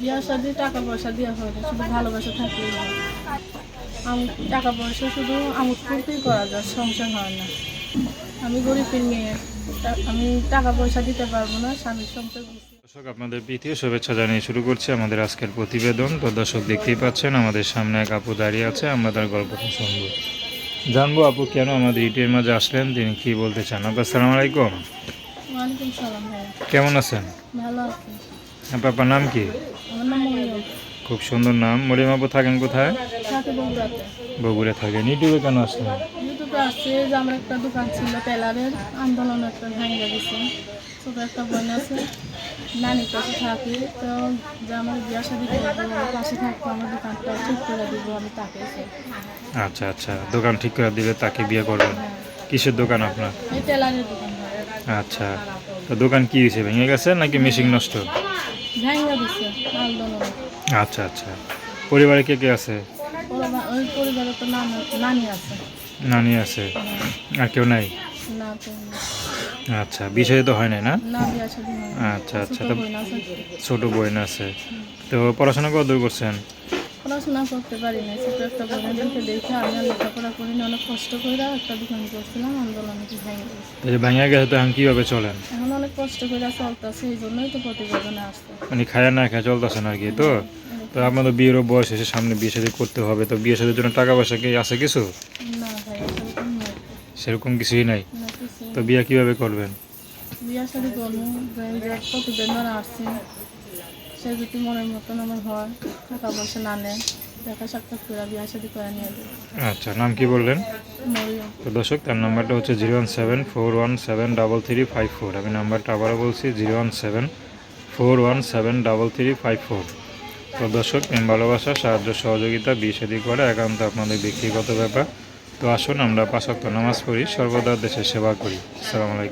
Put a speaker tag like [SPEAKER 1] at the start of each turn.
[SPEAKER 1] বিয়া শাদি টাকা পয়সা দেওয়া হয় না শুধু ভালোবাসা থাকলেই হয়। আমি টাকা পয়সা শুধু আমুদ করতেই করা যায় সংসার হয় না। আমি গরিবের মেয়ে আমি টাকা পয়সা দিতে পারব না স্বামীর সংসার
[SPEAKER 2] দর্শক আপনাদের প্রীতীয় শুভেচ্ছা জানিয়ে শুরু করছি আমাদের আজকের প্রতিবেদন। তো দর্শক দেখতেই পাচ্ছেন আমাদের সামনে এক আপু দাঁড়িয়ে আছে আমরা তার গল্পটা শুনব। জানব আপু কেন আমাদের ইটের মাঝে আসলেন তিনি কি বলতে চান? আপু আসসালামু আলাইকুম।
[SPEAKER 1] সালাম
[SPEAKER 2] কেমন আছেন? আপনার নাম কি? খুব সুন্দর নাম। মরিম আপু থাকেন কোথায়? বগুড়ে থাকেন। ইউটিউবে কেন আসলেন?
[SPEAKER 1] ইউটিউবে আসছে যে আমার একটা দোকান ছিল টেলারের আন্দোলন একটা ভাঙ্গা গেছে। ছোটো একটা বোন আছে নানির কাছে থাকি। তো যে আমার বিয়া শাদি পাশে থাকব আমার দোকানটা ঠিক করে দিব আমি তাকে
[SPEAKER 2] আচ্ছা আচ্ছা দোকান ঠিক করে দিলে তাকে বিয়ে করবেন। কিসের দোকান আপনার?
[SPEAKER 1] টেলারের দোকান।
[SPEAKER 2] আচ্ছা তো দোকান কি হয়েছে ভেঙে গেছে নাকি মেশিন নষ্ট?
[SPEAKER 1] ভাঙ্গা দিছে আন্দোলন
[SPEAKER 2] আচ্ছা আচ্ছা। পরিবারে কে কে আছে?
[SPEAKER 1] ওই পরিবারে তো নানি আছে।
[SPEAKER 2] নানি আছে। আর কেউ নাই?
[SPEAKER 1] না
[SPEAKER 2] আচ্ছা বিষয় তো হয় নাই না? আচ্ছা আচ্ছা
[SPEAKER 1] ছোট
[SPEAKER 2] তো ছোট বোন আছে। তো পড়াশোনা কত দূর করছেন?
[SPEAKER 1] পড়াশোনা করতে পারি না ছোট একটা বোনের দেখে আমি লেখাপড়া করি না অনেক কষ্ট করে একটা দোকান করছিলাম আন্দোলনে কি ভেঙে গেছে
[SPEAKER 2] তো এখন কীভাবে চলেন?
[SPEAKER 1] অনেক কষ্ট করে চলতেছে এই জন্যই তো প্রতিবেদনে আসছে।
[SPEAKER 2] মানে খায়া না খায়া চলতেছেন আর কি তো? তো আপনাদের বিয়েরও বয়স এসে সামনে বিয়ে শাদী করতে হবে তো বিয়ে শাদীর জন্য টাকা পয়সা কি আছে কিছু?
[SPEAKER 1] না ভাই সেরকম
[SPEAKER 2] কিছুই নাই। তো বিয়ে কীভাবে করবেন?
[SPEAKER 1] বিয়ার সাথে করব প্রতিবেদন আসছে। সে যদি মনের মতন আমার হয় টাকা পয়সা না নেয় দেখা সাক্ষাৎ করে বিয়ার সাথে করে নিয়ে
[SPEAKER 2] আচ্ছা নাম কি বললেন? তো দর্শক তার নাম্বারটা হচ্ছে zero one seven four one seven double three five four. আমি নাম্বারটা আবারও বলছি zero one seven four one seven double three five four. তো দর্শক প্রেম ভালোবাসা সাহায্য সহযোগিতা বিয়ে শাদী করে একান্ত আপনাদের ব্যক্তিগত ব্যাপার। তো আসুন আমরা পাঁচক্ত নামাজ পড়ি সর্বদা দেশের সেবা করি। আসসালামু আলাইকুম।